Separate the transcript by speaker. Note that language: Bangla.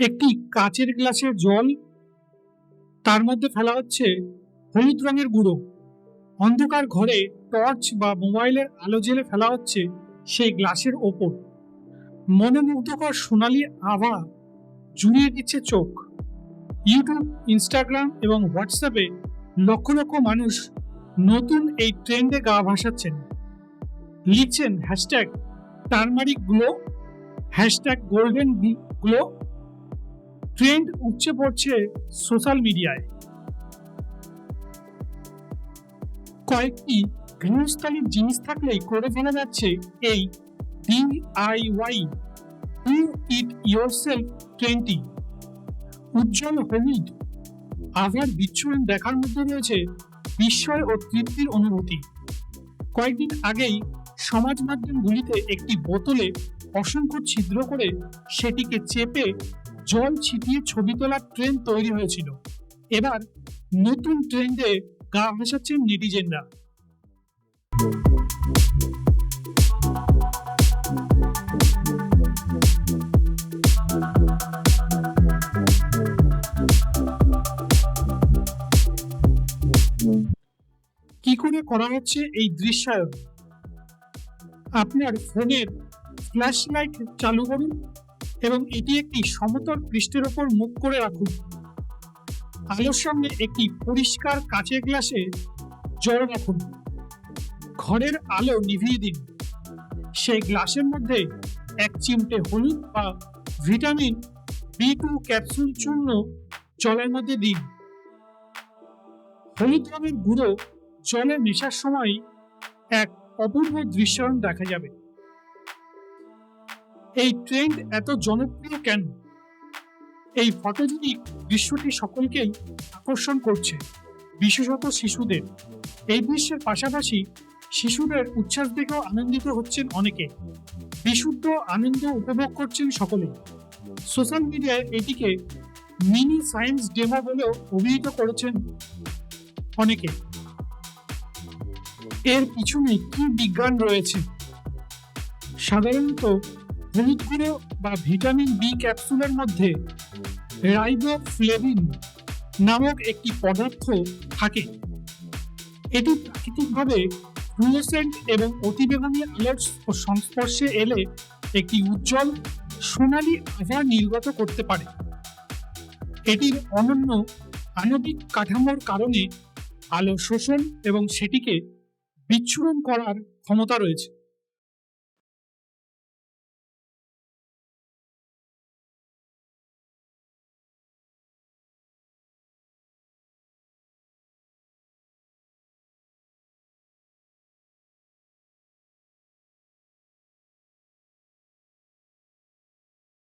Speaker 1: একটি কাচের গ্লাসে জল, তার মধ্যে ফেলা হচ্ছে হলুদ রঙের গুঁড়ো। অন্ধকার ঘরে টর্চ বা মোবাইলের আলো জেলে ফেলা হচ্ছে সেই গ্লাসের ওপর। মনোমুগ্ধকর সোনালি আভা জুড়িয়ে দিচ্ছে চোখ। ইউটিউব, ইনস্টাগ্রাম এবং হোয়াটসঅ্যাপে লক্ষ লক্ষ মানুষ নতুন এই ট্রেন্ডে গা ভাসাচ্ছেন। লিখছেন hashtag turmeric glow, hashtag golden glow trend উপচে পড়ছে সোশ্যাল মিডিয়ায় কয়েকটি গৃহস্থালীর জিনিস থাকলেই করে ফেলা যাচ্ছে এই ডিআইওয়াই ডু ইট ইয়োরসেলফ ট্রেন্ডটি উজ্জ্বল হলুদ, আভার বিচ্ছুরণ দেখার মধ্যে রয়েছে বিস্ময় ও তৃপ্তির অনুভূতি। কয়েকদিন আগেই সমাজ মাধ্যমগুলিতে একটি বোতলে অসংখ্য ছিদ্র করে সেটিকে চেপে জল ছিটিয়ে ছবি তোলার ট্রেন্ড তৈরি হয়েছিল। এবার নতুন ট্রেন্ডে গা ভাসাচ্ছেন নেটিজেনরা কি করে করা হচ্ছে এই দৃশ্যায়ন? আপনার ফোনের ফ্ল্যাশ লাইট চালু করুন। এবং এটি একটি সমতল পৃষ্ঠের ওপর মুখ করে রাখুন। আলোর সামনে একটি পরিষ্কার কাচের গ্লাসে জল রাখুন। ঘরের আলো নিভিয়ে দিন। সেই গ্লাসের মধ্যে এক চিমটে হলুদ বা ভিটামিন বি টু ক্যাপসুল চূর্ণ জলের মধ্যে দিন। হলুদ রঙের গুঁড়ো জলে মেশার সময় এক অপূর্ব দৃশ্যায়ন দেখা যাবে। এই ট্রেন্ড এত জনপ্রিয় কেন? এই ফটোজেনিক দৃশ্যটি সকলকেই আকর্ষণ করছে। বিশেষত শিশুদের। এই দৃশ্যের পাশাপাশি শিশুদের উচ্ছ্বাস দেখেও আনন্দিত হচ্ছেন অনেকে। বিশুদ্ধ আনন্দ উপভোগ করছেন সকলে। সোশ্যাল মিডিয়ায় এটিকে মিনি সায়েন্স ডেমো বলেও অভিহিত করেছেন অনেকে। এর পিছনে কি বিজ্ঞান রয়েছে? সাধারণত হলুদ গুঁড়ো বা ভিটামিন বি ক্যাপসুলের মধ্যে রাইবোফ্লেভিন নামক একটি পদার্থ থাকে। এটি প্রাকৃতিকভাবে ফ্লুওসেন্ট এবং অতিবেগুনি আলোর সংস্পর্শে এলে একটি উজ্জ্বল, সোনালী আভা নির্গত করতে পারে। এটির অনন্য আণবিক কাঠামোর কারণে আলো শোষণ এবং সেটিকে বিচ্ছুরণ করার ক্ষমতা রয়েছে।